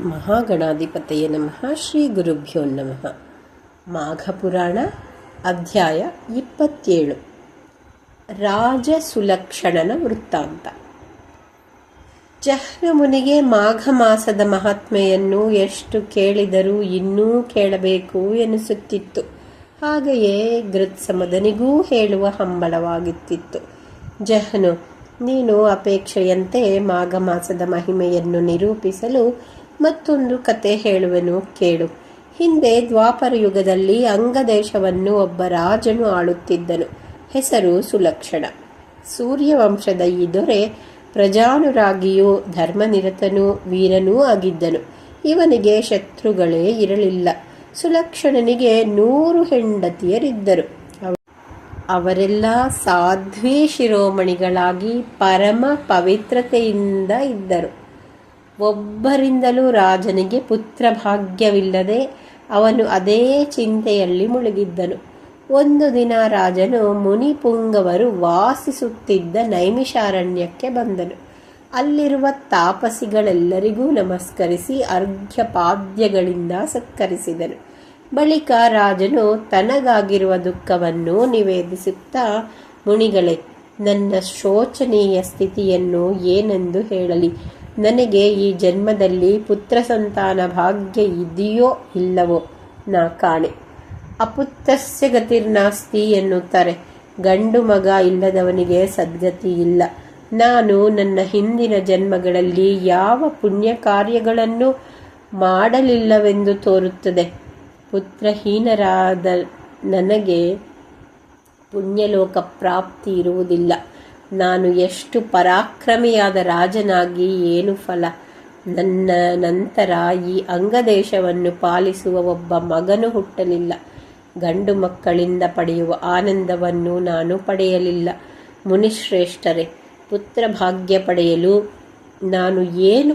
ಮಹಾಗಣಾಧಿಪತಯ ನಮಃ, ಶ್ರೀ ಗುರುಭ್ಯೋ ನಮಃ. ಮಾಘಪುರಾಣ, ಅಧ್ಯಾಯ ಇಪ್ಪತ್ತೇಳು. ರಾಜಸುಲಕ್ಷಣನ ವೃತ್ತಾಂತ. ಜಹ್ನಮುನಿಗೆ ಮಾಘ ಮಾಸದ ಮಹಾತ್ಮೆಯನ್ನು ಎಷ್ಟು ಕೇಳಿದರೂ ಇನ್ನೂ ಕೇಳಬೇಕು ಎನಿಸುತ್ತಿತ್ತು. ಹಾಗೆಯೇ ಗೃತ್ಸಮದನಿಗೂ ಹೇಳುವ ಹಂಬಲವಾಗುತ್ತಿತ್ತು. ಜಹ್ನು, ನೀನು ಅಪೇಕ್ಷೆಯಂತೆ ಮಾಘ ಮಾಸದ ಮಹಿಮೆಯನ್ನು ನಿರೂಪಿಸಲು ಮತ್ತೊಂದು ಕತೆ ಹೇಳುವೆನು, ಕೇಳು. ಹಿಂದೆ ದ್ವಾಪರ ಯುಗದಲ್ಲಿ ಅಂಗದೇಶವನ್ನು ಒಬ್ಬ ರಾಜನು ಆಳುತ್ತಿದ್ದನು. ಹೆಸರು ಸುಲಕ್ಷಣ. ಸೂರ್ಯವಂಶದ ಈ ದೊರೆ ಪ್ರಜಾನುರಾಗಿಯೂ ಧರ್ಮನಿರತನೂ ವೀರನೂ ಆಗಿದ್ದನು. ಇವನಿಗೆ ಶತ್ರುಗಳೇ ಇರಲಿಲ್ಲ. ಸುಲಕ್ಷಣನಿಗೆ ನೂರು ಹೆಂಡತಿಯರಿದ್ದರು. ಅವರೆಲ್ಲ ಸಾಧ್ವಿ ಶಿರೋಮಣಿಗಳಾಗಿ ಪರಮ ಪವಿತ್ರತೆಯಿಂದ ಇದ್ದರು. ಒಬ್ಬರಿಂದಲೂ ರಾಜನಿಗೆ ಪುತ್ರ ಭಾಗ್ಯವಿಲ್ಲದೆ ಅವನು ಅದೇ ಚಿಂತೆಯಲ್ಲಿ ಮುಳುಗಿದ್ದನು. ಒಂದು ದಿನ ರಾಜನು ಮುನಿಪುಂಗವರು ವಾಸಿಸುತ್ತಿದ್ದ ನೈಮಿಷಾರಣ್ಯಕ್ಕೆ ಬಂದನು. ಅಲ್ಲಿರುವ ತಾಪಸಿಗಳೆಲ್ಲರಿಗೂ ನಮಸ್ಕರಿಸಿ ಅರ್ಘ್ಯಪಾದ್ಯಗಳಿಂದ ಸತ್ಕರಿಸಿದನು. ಬಳಿಕ ರಾಜನು ತನಗಾಗಿರುವ ದುಃಖವನ್ನು ನಿವೇದಿಸುತ್ತಾ, ಮುನಿಗಳೇ, ನನ್ನ ಶೋಚನೀಯ ಸ್ಥಿತಿಯನ್ನು ಏನೆಂದು ಹೇಳಲಿ. ನನಗೆ ಈ ಜನ್ಮದಲ್ಲಿ ಪುತ್ರ ಸಂತಾನ ಭಾಗ್ಯ ಇದೆಯೋ ಇಲ್ಲವೋ ನಾ ಕಾಣೆ. ಅಪುತ್ರಸ್ಯ ಗತಿರ್ನಾಸ್ತಿ ಎನ್ನುತ್ತಾರೆ. ಗಂಡು ಮಗ ಇಲ್ಲದವನಿಗೆ ಸದ್ಗತಿ ಇಲ್ಲ. ನಾನು ನನ್ನ ಹಿಂದಿನ ಜನ್ಮಗಳಲ್ಲಿ ಯಾವ ಪುಣ್ಯ ಕಾರ್ಯಗಳನ್ನು ಮಾಡಲಿಲ್ಲವೆಂದು ತೋರುತ್ತದೆ. ಪುತ್ರಹೀನರಾದ ನನಗೆ ಪುಣ್ಯಲೋಕ ಪ್ರಾಪ್ತಿ ಇರುವುದಿಲ್ಲ. ನಾನು ಎಷ್ಟು ಪರಾಕ್ರಮಿಯಾದ ರಾಜನಾಗಿ ಏನು ಫಲ. ನನ್ನ ನಂತರ ಈ ಅಂಗದೇಶವನ್ನು ಪಾಲಿಸುವ ಒಬ್ಬ ಮಗನು ಹುಟ್ಟಲಿಲ್ಲ. ಗಂಡು ಮಕ್ಕಳಿಂದ ಪಡೆಯುವ ಆನಂದವನ್ನು ನಾನು ಪಡೆಯಲಿಲ್ಲ. ಮುನಿಶ್ರೇಷ್ಠರೇ, ಪುತ್ರ ಭಾಗ್ಯ ಪಡೆಯಲು ನಾನು ಏನು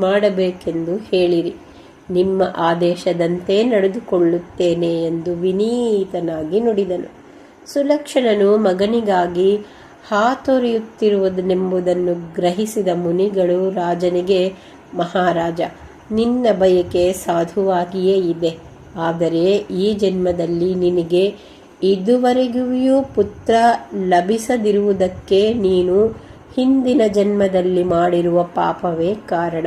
ಮಾಡಬೇಕೆಂದು ಹೇಳಿರಿ. ನಿಮ್ಮ ಆದೇಶದಂತೆ ನಡೆದುಕೊಳ್ಳುತ್ತೇನೆ ಎಂದು ವಿನೀತನಾಗಿ ನುಡಿದನು. ಸುಲಕ್ಷಣನು ಮಗನಿಗಾಗಿ ಹಾತೊರೆಯುತ್ತಿರುವುದೆಂಬುದನ್ನು ಗ್ರಹಿಸಿದ ಮುನಿಗಳು ರಾಜನಿಗೆ, ಮಹಾರಾಜ, ನಿನ್ನ ಬಯಕೆ ಸಾಧುವಾಗಿಯೇ ಇದೆ. ಆದರೆ ಈ ಜನ್ಮದಲ್ಲಿ ನಿನಗೆ ಇದುವರೆಗೂ ಪುತ್ರ ಲಭಿಸದಿರುವುದಕ್ಕೆ ನೀನು ಹಿಂದಿನ ಜನ್ಮದಲ್ಲಿ ಮಾಡಿರುವ ಪಾಪವೇ ಕಾರಣ.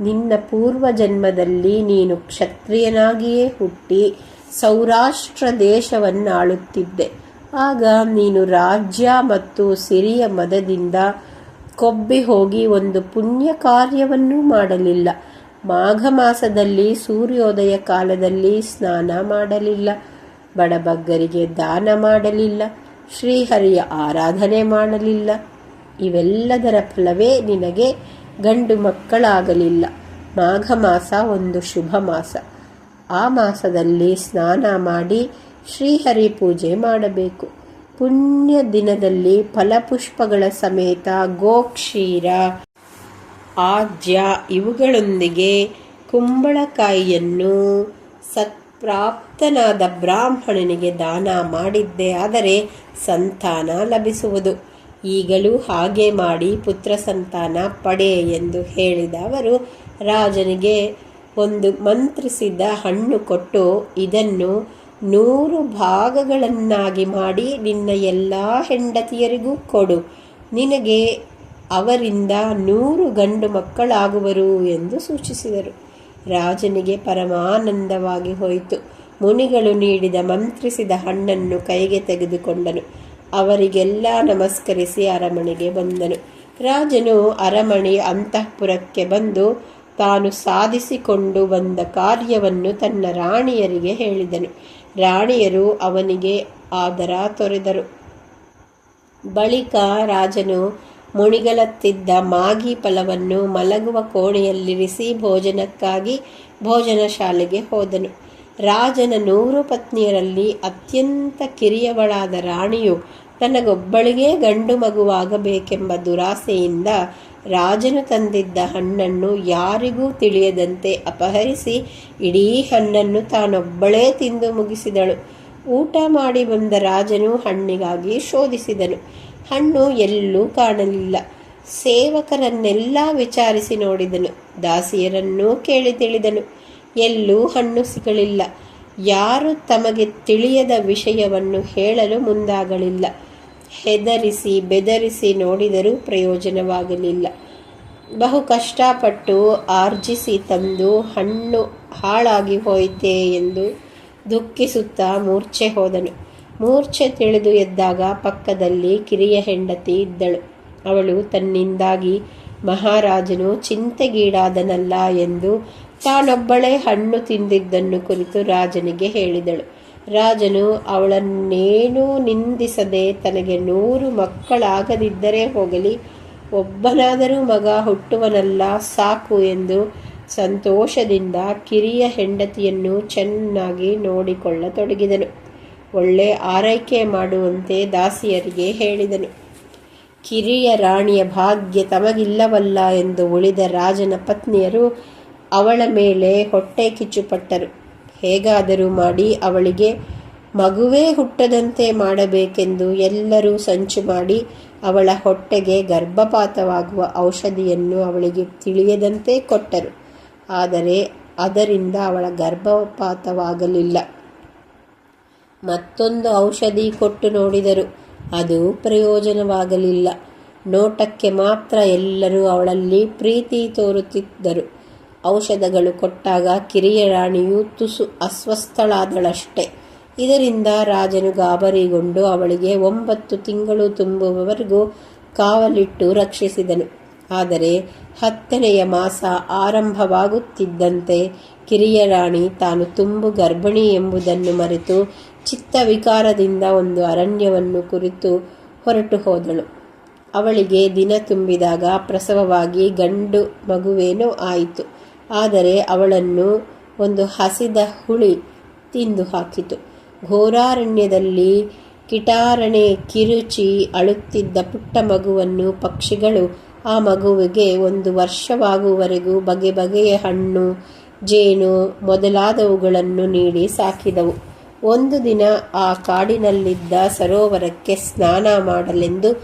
ನಿನ್ನ ಪೂರ್ವ ಜನ್ಮದಲ್ಲಿ ನೀನು ಕ್ಷತ್ರಿಯನಾಗಿಯೇ ಹುಟ್ಟಿ ಸೌರಾಷ್ಟ್ರ ದೇಶವನ್ನಾಳುತ್ತಿದ್ದೆ. ಆಗ ನೀನು ರಾಜ್ಯ ಮತ್ತು ಸಿರಿಯ ಮದದಿಂದ ಕೊಬ್ಬಿ ಹೋಗಿ ಒಂದು ಪುಣ್ಯ ಕಾರ್ಯವನ್ನು ಮಾಡಲಿಲ್ಲ. ಮಾಘ ಮಾಸದಲ್ಲಿ ಸೂರ್ಯೋದಯ ಕಾಲದಲ್ಲಿ ಸ್ನಾನ ಮಾಡಲಿಲ್ಲ. ಬಡಬಗ್ಗರಿಗೆ ದಾನ ಮಾಡಲಿಲ್ಲ. ಶ್ರೀಹರಿಯ ಆರಾಧನೆ ಮಾಡಲಿಲ್ಲ. ಇವೆಲ್ಲದರ ಫಲವೇ ನಿನಗೆ ಗಂಡು ಮಕ್ಕಳಾಗಲಿಲ್ಲ. ಮಾಘ ಮಾಸ ಒಂದು ಶುಭ ಮಾಸ. ಆ ಮಾಸದಲ್ಲಿ ಸ್ನಾನ ಮಾಡಿ ಶ್ರೀಹರಿ ಪೂಜೆ ಮಾಡಬೇಕು. ಪುಣ್ಯ ದಿನದಲ್ಲಿ ಫಲಪುಷ್ಪಗಳ ಸಮೇತ ಗೋಕ್ಷೀರ ಆಜ್ಯ ಇವುಗಳೊಂದಿಗೆ ಕುಂಬಳಕಾಯಿಯನ್ನು ಸತ್ಪ್ರಾಪ್ತನಾದ ಬ್ರಾಹ್ಮಣನಿಗೆ ದಾನ ಮಾಡಿದ್ದೆ, ಆದರೆ ಸಂತಾನ ಲಭಿಸುವುದು. ಈಗಲೂ ಹಾಗೆ ಮಾಡಿ ಪುತ್ರ ಸಂತಾನ ಪಡೆ ಎಂದು ಹೇಳಿದ ಅವರು, ರಾಜನಿಗೆ ಒಂದು ಮಂತ್ರಿಸಿದ ಹಣ್ಣು ಕೊಟ್ಟು ಇದನ್ನು ನೂರು ಭಾಗಗಳನ್ನಾಗಿ ಮಾಡಿ ನಿನ್ನ ಎಲ್ಲ ಹೆಂಡತಿಯರಿಗೂ ಕೊಡು. ನಿನಗೆ ಅವರಿಂದ ನೂರು ಗಂಡು ಮಕ್ಕಳಾಗುವರು ಎಂದು ಸೂಚಿಸಿದರು. ರಾಜನಿಗೆ ಪರಮಾನಂದವಾಗಿ ಹೋಯಿತು. ಮುನಿಗಳು ನೀಡಿದ ಮಂತ್ರಿಸಿದ ಹಣ್ಣನ್ನು ಕೈಗೆ ತೆಗೆದುಕೊಂಡನು. ಅವರಿಗೆಲ್ಲ ನಮಸ್ಕರಿಸಿ ಅರಮನೆಗೆ ಬಂದನು. ರಾಜನು ಅರಮನೆ ಅಂತಃಪುರಕ್ಕೆ ಬಂದು ತಾನು ಸಾಧಿಸಿಕೊಂಡು ಬಂದ ಕಾರ್ಯವನ್ನು ತನ್ನ ರಾಣಿಯರಿಗೆ ಹೇಳಿದನು. ರಾಣಿಯರು ಅವನಿಗೆ ಆದರ ತೊರೆದರು. ಬಳಿಕ ರಾಜನು ಮುಣಿಗಲತ್ತಿದ್ದ ಮಾಗಿ ಫಲವನ್ನು ಮಲಗುವ ಕೋಣೆಯಲ್ಲಿರಿಸಿ ಭೋಜನಕ್ಕಾಗಿ ಭೋಜನ ಶಾಲೆಗೆ ಹೋದನು. ರಾಜನ ನೂರು ಪತ್ನಿಯರಲ್ಲಿ ಅತ್ಯಂತ ಕಿರಿಯವಳಾದ ರಾಣಿಯು ತನಗೊಬ್ಬಳಿಗೆ ಗಂಡು ಮಗುವಾಗಬೇಕೆಂಬ ದುರಾಸೆಯಿಂದ ರಾಜನು ತಂದಿದ್ದ ಹಣ್ಣನ್ನು ಯಾರಿಗೂ ತಿಳಿಯದಂತೆ ಅಪಹರಿಸಿ ಇಡೀ ಹಣ್ಣನ್ನು ತಾನೊಬ್ಬಳೇ ತಿಂದು ಮುಗಿಸಿದಳು. ಊಟ ಮಾಡಿ ಬಂದ ರಾಜನು ಹಣ್ಣಿಗಾಗಿ ಶೋಧಿಸಿದನು. ಹಣ್ಣು ಎಲ್ಲೂ ಕಾಣಲಿಲ್ಲ. ಸೇವಕರನ್ನೆಲ್ಲ ವಿಚಾರಿಸಿ ನೋಡಿದನು. ದಾಸಿಯರನ್ನೂ ಕೇಳಿ ತಿಳಿದನು. ಎಲ್ಲೂ ಹಣ್ಣು ಸಿಗಲಿಲ್ಲ. ಯಾರು ತಮಗೆ ತಿಳಿಯದ ವಿಷಯವನ್ನು ಹೇಳಲು ಮುಂದಾಗಲಿಲ್ಲ. ಹೆದರಿಸಿ, ಬೆದರಿಸಿ ನೋಡಿದರೂ ಪ್ರಯೋಜನವಾಗಲಿಲ್ಲ. ಬಹು ಕಷ್ಟಪಟ್ಟು ಆರ್ಜಿಸಿ ತಂದು ಹಣ್ಣು ಹಾಳಾಗಿ ಹೋಯಿತೆ ಎಂದು ದುಃಖಿಸುತ್ತಾ ಮೂರ್ಛೆ ಹೋದನು. ಮೂರ್ಛೆ ತಿಳಿದು ಎದ್ದಾಗ ಪಕ್ಕದಲ್ಲಿ ಕಿರಿಯ ಹೆಂಡತಿ ಇದ್ದಳು. ಅವಳು ತನ್ನಿಂದಾಗಿ, ಮಹಾರಾಜನು ಚಿಂತೆಗೀಡಾದನಲ್ಲ ಎಂದು ತಾನೊಬ್ಬಳೇ ಹಣ್ಣು ತಿಂದಿದ್ದನ್ನು ಕುರಿತು ರಾಜನಿಗೆ ಹೇಳಿದಳು. ರಾಜನು ಅವಳನ್ನೇನೂ ನಿಂದಿಸದೆ ತನಗೆ ನೂರು ಮಕ್ಕಳಾಗದಿದ್ದರೆ ಹೋಗಲಿ, ಒಬ್ಬನಾದರೂ ಮಗ ಹುಟ್ಟುವನಲ್ಲ, ಸಾಕು ಎಂದು ಸಂತೋಷದಿಂದ ಕಿರಿಯ ಹೆಂಡತಿಯನ್ನು ಚೆನ್ನಾಗಿ ನೋಡಿಕೊಳ್ಳತೊಡಗಿದನು. ಒಳ್ಳೆ ಆರೈಕೆ ಮಾಡುವಂತೆ ದಾಸಿಯರಿಗೆ ಹೇಳಿದನು. ಕಿರಿಯ ರಾಣಿಯ ಭಾಗ್ಯ ತಮಗಿಲ್ಲವಲ್ಲ ಎಂದು ಉಳಿದ ರಾಜನ ಪತ್ನಿಯರು ಅವಳ ಮೇಲೆ ಹೊಟ್ಟೆ ಕಿಚ್ಚುಪಟ್ಟರು. ಹೇಗಾದರೂ ಮಾಡಿ ಅವಳಿಗೆ ಮಗುವೇ ಹುಟ್ಟದಂತೆ ಮಾಡಬೇಕೆಂದು ಎಲ್ಲರೂ ಸಂಚು ಮಾಡಿ ಅವಳ ಹೊಟ್ಟೆಗೆ ಗರ್ಭಪಾತವಾಗುವ ಔಷಧಿಯನ್ನು ಅವಳಿಗೆ ತಿಳಿಯದಂತೆ ಕೊಟ್ಟರು. ಆದರೆ ಅದರಿಂದ ಅವಳ ಗರ್ಭಪಾತವಾಗಲಿಲ್ಲ. ಮತ್ತೊಂದು ಔಷಧಿ ಕೊಟ್ಟು ನೋಡಿದರು. ಅದು ಪ್ರಯೋಜನವಾಗಲಿಲ್ಲ. ನೋಟಕ್ಕೆ ಮಾತ್ರ ಎಲ್ಲರೂ ಅವಳಲ್ಲಿ ಪ್ರೀತಿ ತೋರುತ್ತಿದ್ದರು. ಔಷಧಗಳು ಕೊಟ್ಟಾಗ ಕಿರಿಯ ರಾಣಿಯು ತುಸು ಅಸ್ವಸ್ಥಳಾದಳಷ್ಟೆ. ಇದರಿಂದ ರಾಜನು ಗಾಬರಿಗೊಂಡು ಅವಳಿಗೆ ಒಂಬತ್ತು ತಿಂಗಳು ತುಂಬುವವರೆಗೂ ಕಾವಲಿಟ್ಟು ರಕ್ಷಿಸಿದನು. ಆದರೆ ಹತ್ತನೆಯ ಮಾಸ ಆರಂಭವಾಗುತ್ತಿದ್ದಂತೆ ಕಿರಿಯ ರಾಣಿ ತಾನು ತುಂಬು ಗರ್ಭಿಣಿ ಎಂಬುದನ್ನು ಮರೆತು ಚಿತ್ತ ವಿಕಾರದಿಂದ ಒಂದು ಅರಣ್ಯವನ್ನು ಕುರಿತು ಹೊರಟು ಹೋದಳು. ಅವಳಿಗೆ ದಿನ ತುಂಬಿದಾಗ ಪ್ರಸವವಾಗಿ ಗಂಡು ಮಗುವೇನೋ ಆಯಿತು. ಆದರೆ ಅವಳನ್ನು ಒಂದು ಹಸಿದ ಹುಳಿ ತಿಂದು ಹಾಕಿತು. ಘೋರಾರಣ್ಯದಲ್ಲಿ ಕಿಟಾರಣೆ ಕಿರುಚಿ ಅಳುತ್ತಿದ್ದ ಪುಟ್ಟ ಮಗುವನ್ನು ಪಕ್ಷಿಗಳು ಆ ಮಗುವಿಗೆ ಒಂದು ವರ್ಷವಾಗುವವರೆಗೂ ಬಗೆ ಬಗೆಯ ಹಣ್ಣು, ಜೇನು ಮೊದಲಾದವುಗಳನ್ನು ನೀಡಿ ಸಾಕಿದವು. ಒಂದು ದಿನ ಆ ಕಾಡಿನಲ್ಲಿದ್ದ ಸರೋವರಕ್ಕೆ ಸ್ನಾನ ಮಾಡಲೆಂದು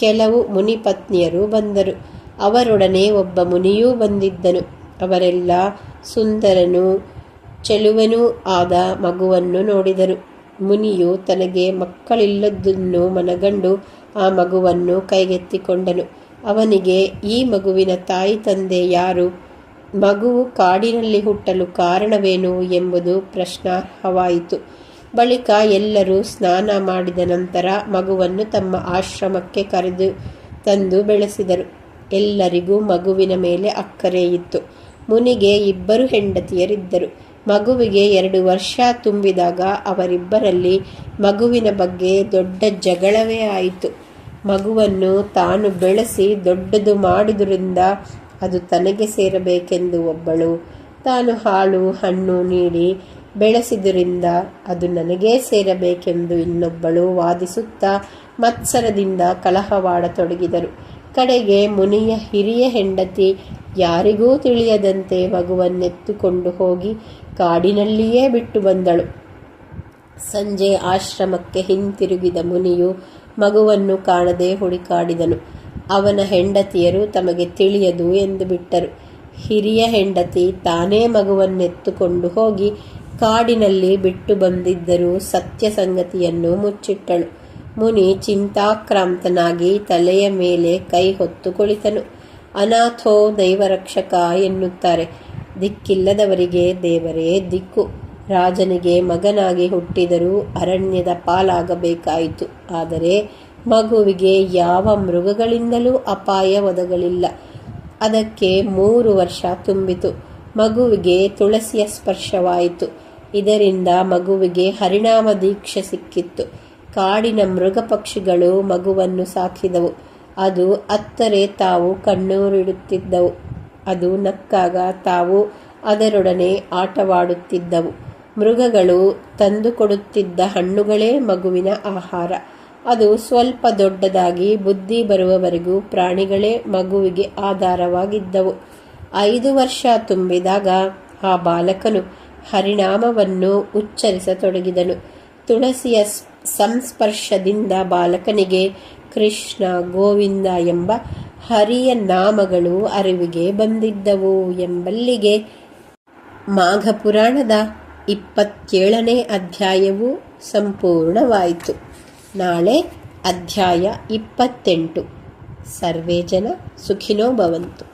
ಕೆಲವು ಮುನಿಪತ್ನಿಯರು ಬಂದರು. ಅವರೊಡನೆ ಒಬ್ಬ ಮುನಿಯೂ ಬಂದಿದ್ದನು. ಅವರೆಲ್ಲ ಸುಂದರನೂ ಚೆಲುವನೂ ಆದ ಮಗುವನ್ನು ನೋಡಿದರು. ಮುನಿಯು ತನಗೆ ಮಕ್ಕಳಿಲ್ಲದನ್ನು ಮನಗಂಡು ಆ ಮಗುವನ್ನು ಕೈಗೆತ್ತಿಕೊಂಡನು. ಅವನಿಗೆ, ಈ ಮಗುವಿನ ತಾಯಿ ತಂದೆ ಯಾರು? ಮಗುವು ಕಾಡಿನಲ್ಲಿ ಹುಟ್ಟಲು ಕಾರಣವೇನು ಎಂಬುದು ಪ್ರಶ್ನಾರ್ಹವಾಯಿತು. ಬಳಿಕ ಎಲ್ಲರೂ ಸ್ನಾನ ಮಾಡಿದ ನಂತರ ಮಗುವನ್ನು ತಮ್ಮ ಆಶ್ರಮಕ್ಕೆ ಕರೆದು ತಂದು ಬೆಳೆಸಿದರು. ಎಲ್ಲರಿಗೂ ಮಗುವಿನ ಮೇಲೆ ಅಕ್ಕರೆ ಇತ್ತು. ಮುನಿಗೆ ಇಬ್ಬರು ಹೆಂಡತಿಯರಿದ್ದರು. ಮಗುವಿಗೆ ಎರಡು ವರ್ಷ ತುಂಬಿದಾಗ ಅವರಿಬ್ಬರಲ್ಲಿ ಮಗುವಿನ ಬಗ್ಗೆ ದೊಡ್ಡ ಜಗಳವೇ ಆಯಿತು. ಮಗುವನ್ನು ತಾನು ಬೆಳೆಸಿ ದೊಡ್ಡದು ಮಾಡಿದ್ರಿಂದ ಅದು ತನಗೆ ಸೇರಬೇಕೆಂದು ಒಬ್ಬಳು ತಾನು ಹಾಳು ಹಣ್ಣು ನೀಡಿ ಬೆಳೆಸಿದ್ರಿಂದ ಅದು ನನಗೇ ಸೇರಬೇಕೆಂದು ಇನ್ನೊಬ್ಬಳು ವಾದಿಸುತ್ತಾ ಮತ್ಸರದಿಂದ ಕಲಹವಾಡತೊಡಗಿದರು. ಕಡೆಗೆ ಮುನಿಯ ಹಿರಿಯ ಹೆಂಡತಿ ಯಾರಿಗೂ ತಿಳಿಯದಂತೆ ಮಗುವನ್ನೆತ್ತುಕೊಂಡು ಹೋಗಿ ಕಾಡಿನಲ್ಲಿಯೇ ಬಿಟ್ಟು ಬಂದಳು. ಸಂಜೆ ಆಶ್ರಮಕ್ಕೆ ಹಿಂತಿರುಗಿದ ಮುನಿಯು ಮಗುವನ್ನು ಕಾಣದೆ ಹುಡುಕಾಡಿದನು. ಅವನ ಹೆಂಡತಿಯರು ತಮಗೆ ತಿಳಿಯದು ಎಂದು ಬಿಟ್ಟರು. ಹಿರಿಯ ಹೆಂಡತಿ ತಾನೇ ಮಗುವನ್ನೆತ್ತುಕೊಂಡು ಹೋಗಿ ಕಾಡಿನಲ್ಲಿ ಬಿಟ್ಟು ಬಂದಿದ್ದರೂ ಸತ್ಯ ಸಂಗತಿಯನ್ನು ಮುಚ್ಚಿಟ್ಟಳು. ಮುನಿ ಚಿಂತಾಕ್ರಾಂತನಾಗಿ ತಲೆಯ ಮೇಲೆ ಕೈ ಹೊತ್ತು ಕುಳಿತನು. ಅನಾಥೋ ದೈವರಕ್ಷಕ ಎನ್ನುತ್ತಾರೆ. ದಿಕ್ಕಿಲ್ಲದವರಿಗೆ ದೇವರೇ ದಿಕ್ಕು. ರಾಜನಿಗೆ ಮಗನಾಗಿ ಹುಟ್ಟಿದರೂ ಅರಣ್ಯದ ಪಾಲಾಗಬೇಕಾಯಿತು. ಆದರೆ ಮಗುವಿಗೆ ಯಾವ ಮೃಗಗಳಿಂದಲೂ ಅಪಾಯ ಒದಗಲಿಲ್ಲ. ಅದಕ್ಕೆ ಮೂರು ವರ್ಷ ತುಂಬಿತು. ಮಗುವಿಗೆ ತುಳಸಿಯ ಸ್ಪರ್ಶವಾಯಿತು. ಇದರಿಂದ ಮಗುವಿಗೆ ಹರಿಣಾಮ ದೀಕ್ಷೆ ಸಿಕ್ಕಿತ್ತು. ಕಾಡಿನ ಮೃಗ ಪಕ್ಷಿಗಳು ಮಗುವನ್ನು ಸಾಕಿದವು. ಅದು ಅತ್ತರೆ ತಾವು ಕಣ್ಣೂರಿಡುತ್ತಿದ್ದವು. ಅದು ನಕ್ಕಾಗ ತಾವು ಅದರೊಡನೆ ಆಟವಾಡುತ್ತಿದ್ದವು. ಮೃಗಗಳು ತಂದುಕೊಡುತ್ತಿದ್ದ ಹಣ್ಣುಗಳೇ ಮಗುವಿನ ಆಹಾರ. ಅದು ಸ್ವಲ್ಪ ದೊಡ್ಡದಾಗಿ ಬುದ್ಧಿ ಬರುವವರೆಗೂ ಪ್ರಾಣಿಗಳೇ ಮಗುವಿಗೆ ಆಧಾರವಾಗಿದ್ದವು. ಐದು ವರ್ಷ ತುಂಬಿದಾಗ ಆ ಬಾಲಕನು ಹರಿಣಾಮವನ್ನು ಉಚ್ಚರಿಸತೊಡಗಿದನು. ತುಳಸಿಯ ಸಂಸ್ಪರ್ಶದಿಂದ ಬಾಲಕನಿಗೆ ಕೃಷ್ಣ ಗೋವಿಂದ ಎಂಬ ಹರಿಯ ನಾಮಗಳು ಅರಿವಿಗೆ ಬಂದಿದ್ದವು ಎಂಬಲ್ಲಿಗೆ ಮಾಘ ಪುರಾಣದ ಇಪ್ಪತ್ತೇಳನೇ ಅಧ್ಯಾಯವು ಸಂಪೂರ್ಣವಾಯಿತು. ನಾಳೆ ಅಧ್ಯಾಯ ಇಪ್ಪತ್ತೆಂಟು. ಸರ್ವೇ ಜನ ಸುಖಿನೋ ಭವಂತು.